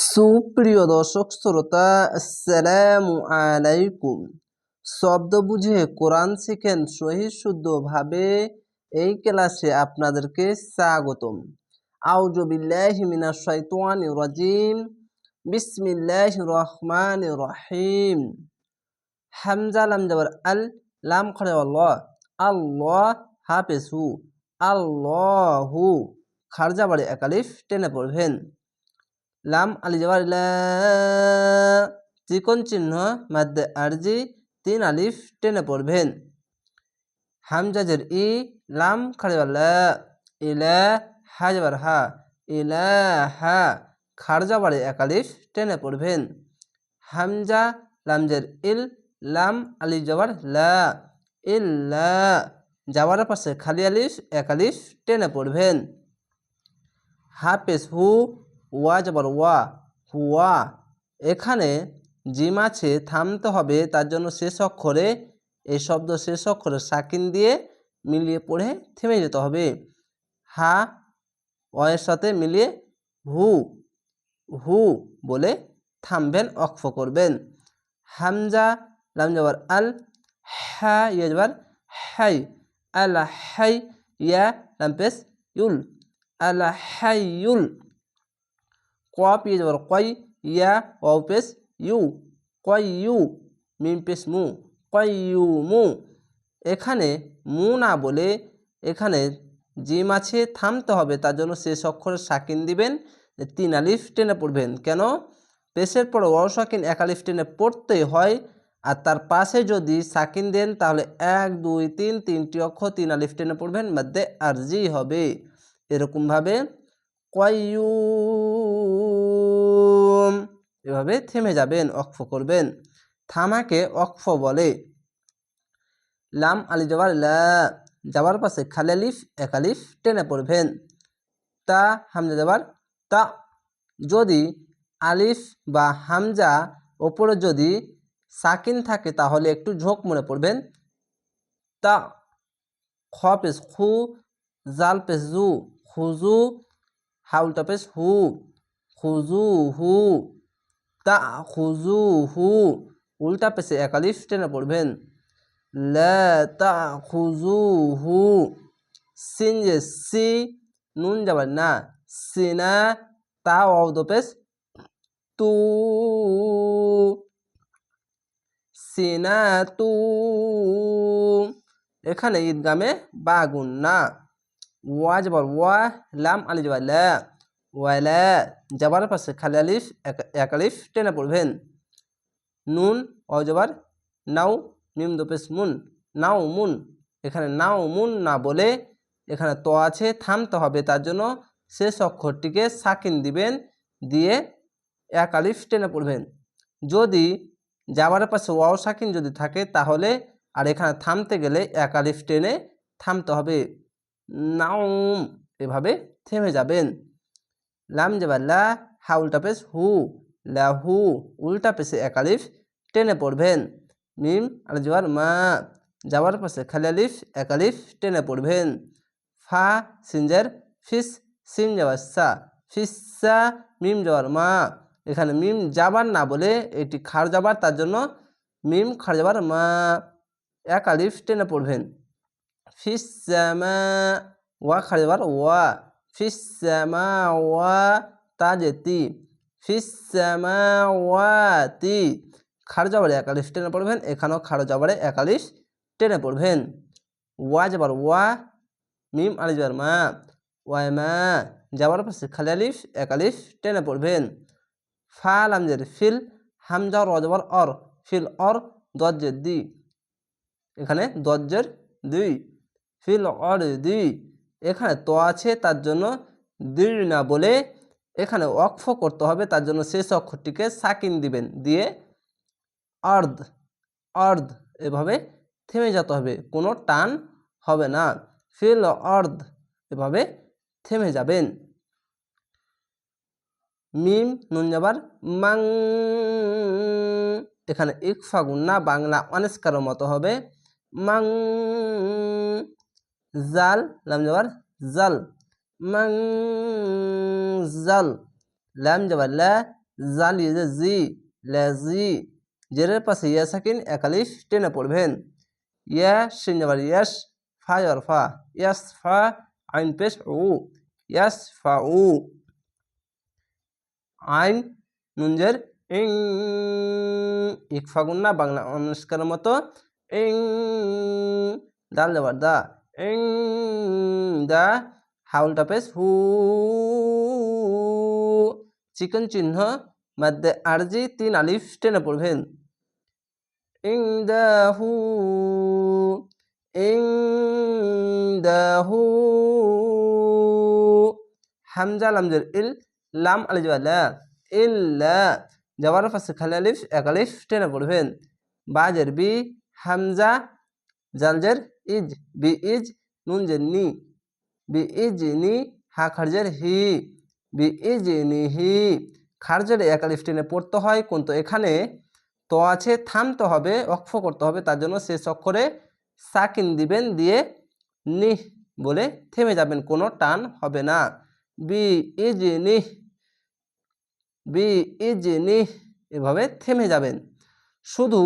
সুপ্রিয় দর্শক শ্রোতা, আসসালামু আলাইকুম। শব্দ বুঝে কোরআন শিখেন সহি শুদ্ধভাবে এই ক্লাসে আপনাদেরকে স্বাগতম। আউযু বিল্লাহি মিনাশ শাইতানির রাজিম। বিসমিল্লাহির রহমানির রহিম। হামজা লাম জাবার আল, লাম খড়ে আল্লাহ। আল্লাহ হাফেজু আল্লাহু। খারজা বাড়ি একালিফ টেনে পড়বেন। লাম আলি লা চিকন চিহ্ন মাদ্দে আরজি তিন আলিফ টেনে পড়বেন হামজাজের ই লাম খাড়িবাল্লা ইলা হা যাবার হা ইলা হা খারজা বাড়ি এক আলিফ টেনে পড়বেন হামজা লামজের ইল লাম আলি যাবার লা ইল্লা যাবার পাশে খালি আলিফ এক আলিফ টেনে পড়বেন হাফেজ হু ওয়া যাবার ওয়া, হুয়া। এখানে জিম আছে, থামতে হবে, তার জন্য শেষ অক্ষরে এই শব্দ শেষ অক্ষরে সাকিন দিয়ে মিলিয়ে পড়ে থেমে যেতে হবে। হা অয়ের সাথে মিলিয়ে হু হু বলে থামবেন অক্ষ করবেন। হামজা, লাম যাবার আল, হা, ইয়া যাবার হাই, আল, হাই, ইয়া লাম্পেস ইউল, আল হাইউল কপ ইয়ে যাবার কয় ইয়া ওয়াও পেস ইউ কয় ইউ মিম পেস মু কয় ইউ মু এখানে মু না বলে এখানে জিম আছে, থামতে হবে। তার জন্য শেষ অক্ষরে সাকিন দিবেন তিন আলিফ টেনে পড়বেন। কেন? পেশের পরে অ সাকিন এক আলিফ টেনে পড়তেই হয়, আর তার পাশে যদি সাকিন দেন, তাহলে এক, দুই, তিন, তিনটি অক্ষর তিন আলিফ টেনে পড়বেন, মধ্যে আরজি হবে। এরকমভাবে। কয়ুম এভাবে থেমে যাবেন অক্ফ করবেন। থামাকে অক্ফ বলে। লাম আলি যাবার লা যাবার পাশে খালি আলিফ, এক আলিফ টেনে পড়বেন। তা হামজা যাবার তা। যদি আলিফ বা হামজা ওপরে যদি সাকিন থাকে, তাহলে একটু ঝোঁক মনে পড়বেন। তা। খ পেস খু জাল পেস জু খুজু হাউলটা পেস হু খুজু হু। তা খুজু হু উল্টা পেসে একালিফ টেনে পড়বেন। লা তা হু সিন যে সি, নুন যাবার না। সিনা তা অবদ পেস তু। সিনা, তু। এখানে ঈদগামে বাগুন না। ওয়া যাবার ওয়া, লাম আলি যাবার লা। ওয়ালা যাবার পাশে খালি আলিফ, এক আলিফ টেনে পড়বেন। নুন ও যাবার নাও মিম দোপেশ মুন, নাও মুন। এখানে নাও মুন না বলে এখানে তো আছে, থামতে হবে। তার জন্য শেষ অক্ষরটিকে সাকিন দিবেন, দিয়ে এক আলিফ টেনে পড়বেন। যদি যাবার পাশে ওয়াও সাকিন যদি থাকে, তাহলে আর এখানে থামতে গেলে এক আলিফ টেনে থামতে হবে। নাউম এভাবে থেমে যাবেন। লাম যাবার লা হা উল্টা পেস হু লাহু উল্টা পেসে এক আলিফ টেনে পড়বেন। মিম আর যাবার মা, যাওয়ার পাশে খালি আলিফ এক আলিফ টেনে পড়বেন। ফা সিনজার ফিস সিন যাবার সা, ফিসা মিম যাওয়ার মা। এখানে মিম যাবার না বলে এটি খার যাবার, তার জন্য মিম খার যাবার মা। এক আলিফ টেনে পড়বেন। ফিস মা, ওয়া খার যাবার ওয়া। ফিসামা ওয়া তাজেতি ফিসামা ওয়াতি খার যাবারে এক আলিফ টেনে পড়বেন, এখানেও খার যাবারে এক টেনে পড়বেন। ওয়া যাবার ওয়া, মিম আলি যাবার মা। ওয়াই মা, যাবার পাশে খালি আলিফ এক আলিফ টেনে পড়বেন। ফা ফিল হামজা র যাবার অর, ফিল অর দজ্জের দি। এখানে দজ্জের দুই, ফিল অর দুই। এখানে তো আছে, তার জন্য দৃঢ় না বলে এখানে অক্ষ করতে হবে, তার জন্য শেষ অক্ষরটিকে সাকিন দিবেন। দিয়ে অর্ধ অর্ধ এভাবে থেমে যেতে হবে, কোনো টান হবে না। ফিল অর্ধ এভাবে থেমে যাবেন। মিম, নুন যাবার মাং, এখানে ইকফা গুন্না বাংলা অনেস্কার মতো হবে। মাং জাল লাম যাবার জাল মাং জাল লাম যাবার লা জালিয়ে যে জি লেজি জেরের পাশে ইয়া সাকিন একালিফ টেনে পড়বেন ইয়া শিন যাবার ইয়াস ফা যাবার ফা ইয়াস ফা আইন পেশ উ ইয়াস ফা উ আইন নুনজের ইং ইকফা গুন্না বাংলা অনুষ্কারের মতো ইং দাল যাবার দা দা হাউলটা পেশ হু চিকন চিহ্ন মধ্যে আরজি তিন আলিফ টেনে পড়বেন ইং দাহু ইং দাহু হামজা লামজের ইল লাম আলিজ ওয়ালা ইল্লা যাওয়ার পাশে খালি আলিফ এক আলিফ টেনে পড়বেন বাজের বি হামজা জালজের ইজ বি ইজ নুন জের নি বি ইজ নি হা খারজের হি বি ইজ নি হি খারজের এক আলিফ টেনে পড়তে হয় কিন্তু এখানে। তো আছে, থামতে হবে, অক্ষ করতে হবে, তার জন্য শেষ অক্ষরে সাকিন দিবেন, দিয়ে নিহ বলে থেমে যাবেন, কোনো টান হবে না। বি ইজ নিহ বি ইজ নিহ এভাবে থেমে যাবেন। শুধু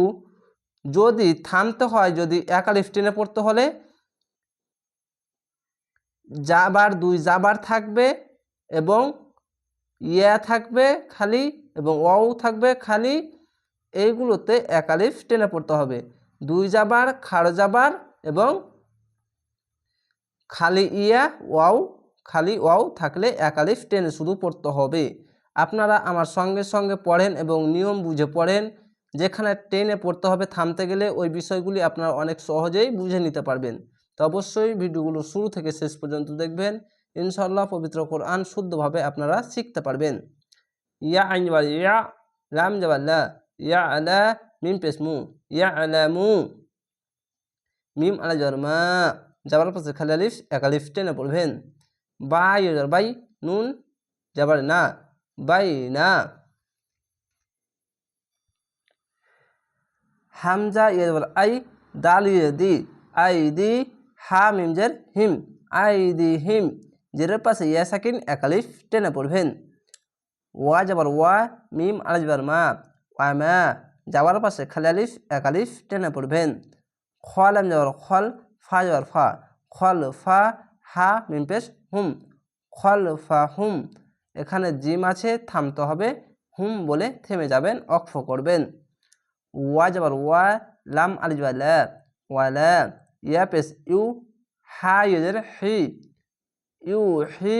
যদি থামতে হয়, যদি একালিফ টেনে পড়তে হলে জাবার দুই জাবার থাকবে এবং ইয়া থাকবে খালি এবং ওয়াও থাকবে খালি, এইগুলোতে একালিফ টেনে পড়তে হবে। দুই জাবার খাড় জাবার এবং খালি ইয়া, ওয়াও, খালি ওয়াও থাকলে একালিফ টেনে শুধু পড়তে হবে। আপনারা আমার সঙ্গে সঙ্গে পড়েন এবং নিয়ম বুঝে পড়েন। যেখানে টেনে পড়তে হবে থামতে গেলে ওই বিষয়গুলি আপনারা অনেক সহজেই বুঝে নিতে পারবেন। তো অবশ্যই ভিডিওগুলো শুরু থেকে শেষ পর্যন্ত দেখবেন। ইনশাল্লাহ পবিত্র কোরআন শুদ্ধভাবে আপনারা শিখতে পারবেন। ইয়া আইন ইয়া, রাম যাবার লা, ইয়া আলা মিম পেসমু, ইয়া আলা মু, মিম আলা যাবার মা, যাবার পাশে খালি আলিফ, এক আলিফ টেনে পড়বেন। বাই বাই, নুন যাবার না, বাই না। হামজা ইয়ে যাবার আই দাল ইয়ে দি, I the Ha মিমজের him, I দি হিম জেরের পাশে ইয়া সাকিন একালিফ টেনে পড়বেন। ওয়া যাবার ওয়া, মিম আলা যাবার মা, ওয়া মা যাওয়ার পাশে খালি আলিফ একালিফ টেনে পড়বেন। খল আম যাবার খল ফা যাবার ফা খল ফা, হা, মিম পেশ, হুম খল ফা, হুম, এখানে জিম আছে, থামতে হবে, হুম বলে থেমে যাবেন অক্ষ করবেন। ওয়া যাবার ওয়া লাম আলিজ ওয়ালা ওয়ালা ইয়া পেস ইউ হা ইয়ের হি ইউ হি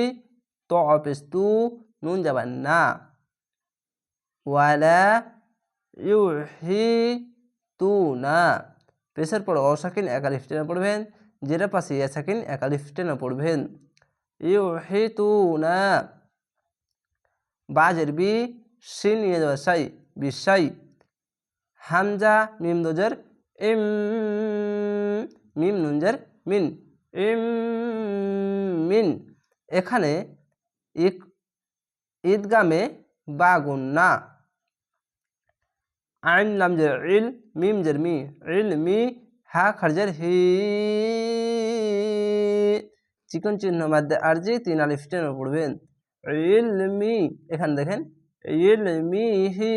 তো পেস তু নুন যাবার না ওয়ালা ইউ হি তু না পেশের পর অসাকিন একালিফ টেনে পড়বেন। যেটা পাশে ইয়া সাকিন একালিফ টেনে পড়বেন। ইউ হি তু না। বাজের বি সিন নিয়ে যাবে সাই বিশাই হামজা, মিম দোজের, ইম, মিম নুনজের, মিন, ইম, মিন। এখানে ইক, ঈদগামে বাগুন না। আইন লামজের ইল, মিম জের মি, ইল মি, হা খারজের হি। চিকন চিহ্ন মধ্যে আরজি তিন আলিফ টেনে পড়বেন ইলমি এখানে দেখেন ইলমিহি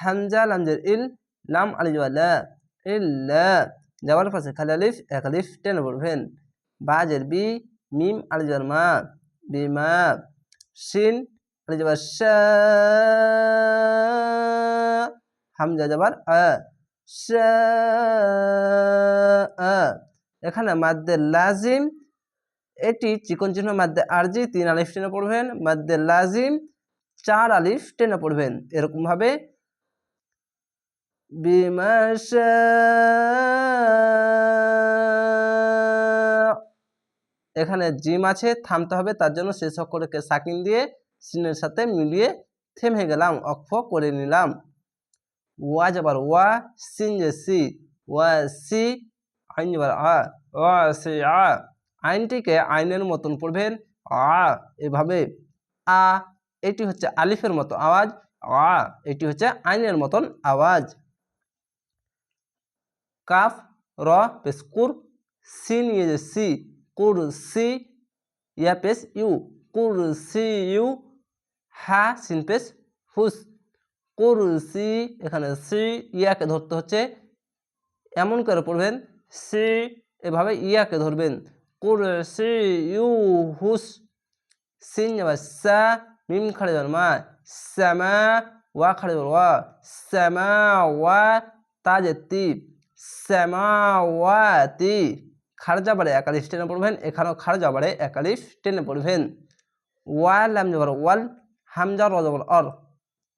হামজা লামজের ইল লাম আলিজ ওয়ালা ইল্লা যাওয়ার পাশে খালি আলিফ এক আলিফ টেনে পড়বেন বাজের বি মিম আলিজ মা বিমা শিন আলিজ শা হামজা যাবার আ শা এখানে মাদ্দে লাজিম এটি চিকন চিহ্ন মাদ্দে আরজি তিন আলিফ টেনে পড়বেন মাদ্দে লাজিম চার আলিফ টেনে পড়বেন এরকমভাবে বিমাশা এখানে জিম আছে, থামতে হবে, তার জন্য শেষ অক্ষরকে সাকিন দিয়ে সিনের সাথে মিলিয়ে থেমে গেলাম, অক্ষ করে নিলাম। ওয়া যাবার ওয়া সিন যে সি, ওয়া সি আইন যাবার আ ওয়া সি, আ, আইনটিকে আইনের মতন পড়বেন, আ, এভাবে, আ, এটি হচ্ছে আলিফের মতো আওয়াজ, আ, এটি হচ্ছে আইনের মতন আওয়াজ। কাফ, র পেস কুর, সি নিয়ে যে সি, কুর, সি, ইয়া পেস ইউ, কুর, সি, ইউ, হা সিনপেস হুস, কুর, সি, এখানে সি, ইয়াকে ধরতে হচ্ছে, এমন করে পড়বেন, সি, এভাবে ইয়াকে ধরবেন, কুর, সি, ইউ, হুস, সিন যাবে সা, মিম খাড়ে যাবে মা শ্যামা ওয়া খাড়ে যাবে ওয়া শ্যামা ওয়া তাজেতি সামাওয়াতি খাড় যাবারে একালিশ টেনে পড়বেন, এখানেও খাড় যাবারে একালিশ টেনে পড়বেন। ওয়াল লাম যাবার ওয়াল হামজা র যাবার অর।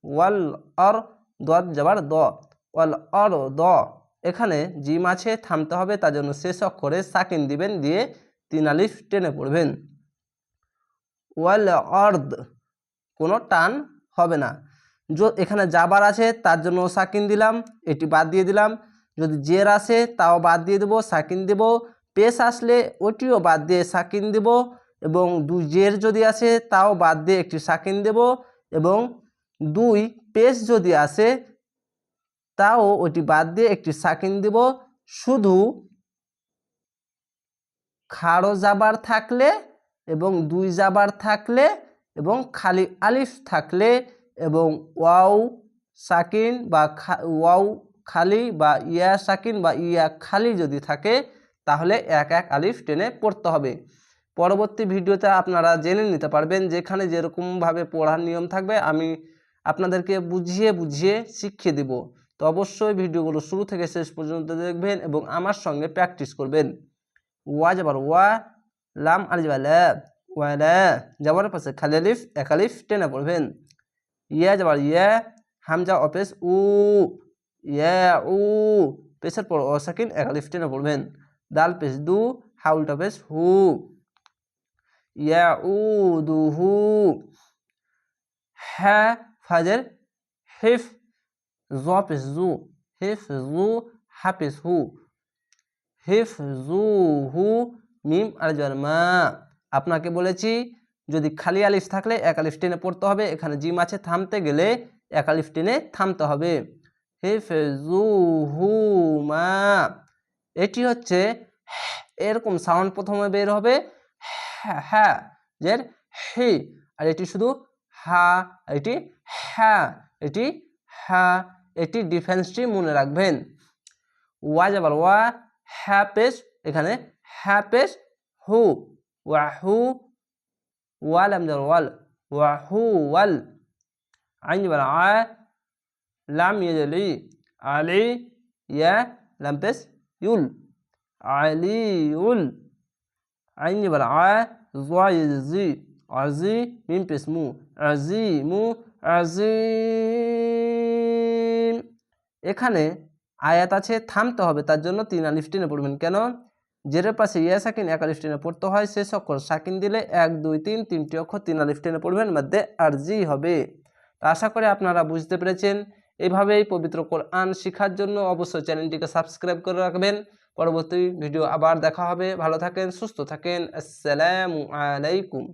ওয়াল, অর দত যাবার দ। ওয়াল, অর, দ। এখানে জিম আছে, থামতে হবে, তার জন্য শেষ অক্ষরে সাকিন দিবেন, দিয়ে তিন আলিফ টেনে পড়বেন। ওয়াল অর্দ কোনো টান হবে না। এখানে যাবার আছে, তার জন্য সাকিন দিলাম, এটি বাদ দিয়ে দিলাম। যদি জের আসে, তাও বাদ দিয়ে দেবো, সাকিন দেব। পেশ আসলে ওটিও বাদ দিয়ে সাকিন দেব এবং দুই জের যদি আসে, তাও বাদ দিয়ে একটি সাকিন দেব এবং দুই পেশ যদি আসে, তাও ওটি বাদ দিয়ে একটি সাকিন দেব। শুধু খাড়ো জাবার থাকলে এবং দুই জাবার থাকলে এবং খালি আলিফ থাকলে এবং ওয়াও সাকিন বা ওয়াও খালি বা ইয়া সাকিন বা ইয়া খালি যদি থাকে, তাহলে এক এক আলিফ টেনে পড়তে হবে। পরবর্তী ভিডিওতে আপনারা জেনে নিতে পারবেন যেখানে যেরকমভাবে পড়ার নিয়ম থাকবে, আমি আপনাদেরকে বুঝিয়ে বুঝিয়ে শিখিয়ে দেব। তো অবশ্যই ভিডিওগুলো শুরু থেকে শেষ পর্যন্ত দেখবেন এবং আমার সঙ্গে প্র্যাকটিস করবেন। ওয়া যাবার ওয়া, লাম, আলিফ লা ওয়ালা যাবার পাশে খালি আলিফ, এক আলিফ টেনে পড়বেন। ইয়া যাবার ইয়া, হামজা অপেস উ ইয়া উ পেশের পর অসাকিন এক আলিফ টেনে পড়বেন দাল পেশ দু হাউলটা পেশ হু ইয়া উ দু হু হ্যাঁ ফাজের হিফ জ পেশ জু হিফ জু হাফিজ হু হিফ জু হু মিম আর জন্মা আপনাকে বলেছি যদি খালি আলিফ থাকলে এক টেনে পড়তে হবে এখানে জিম আছে থামতে গেলে এক টেনে থামতে হবে হিফজুহু মা। এটি হচ্ছে এরকম সাউন্ড প্রথমে বের হবে হ্যাঁ যের হি, আর এটি শুধু হা এটি হ্যাঁ এটি হ্যাঁ এটি ডিফেন্সটি মনে রাখবেন। ওয়া যাবার, ওয়া হ্যাপেস এখানে হ্যাপেস হু, ওয়া হু, ওয়াল আম যাবার, ওয়াল, ওয়া হু, ওয়াল। আইন যাবার, আ লাম ইয়াজলি আলি ইয়া লাম পেস ইউল আলিউল আইন যাবার আ জোয়া ইয়াজি আজি মিম পেস মু আজি মু আজিম এখানে আয়াত আছে, থামতে হবে, তার জন্য তিন আলিফ টেনে পড়বেন। কেন? জেরের পাশে ইয়া, সাকিন, এক আলিফ টেনে পড়তে হয় শেষ অক্ষর সাকিন দিলে এক, দুই, তিন, তিনটি অক্ষর তিন আলিফ টেনে পড়বেন, মধ্যে আরজি হবে। তা আশা করে আপনারা বুঝতে পেরেছেন। এইভাবেই পবিত্র কোরআন শেখার জন্য অবশ্যই চ্যানেলটিকে সাবস্ক্রাইব করে রাখবেন। পরবর্তী ভিডিও আবার দেখা হবে। ভালো থাকেন, সুস্থ থাকেন। আসসালামু আলাইকুম।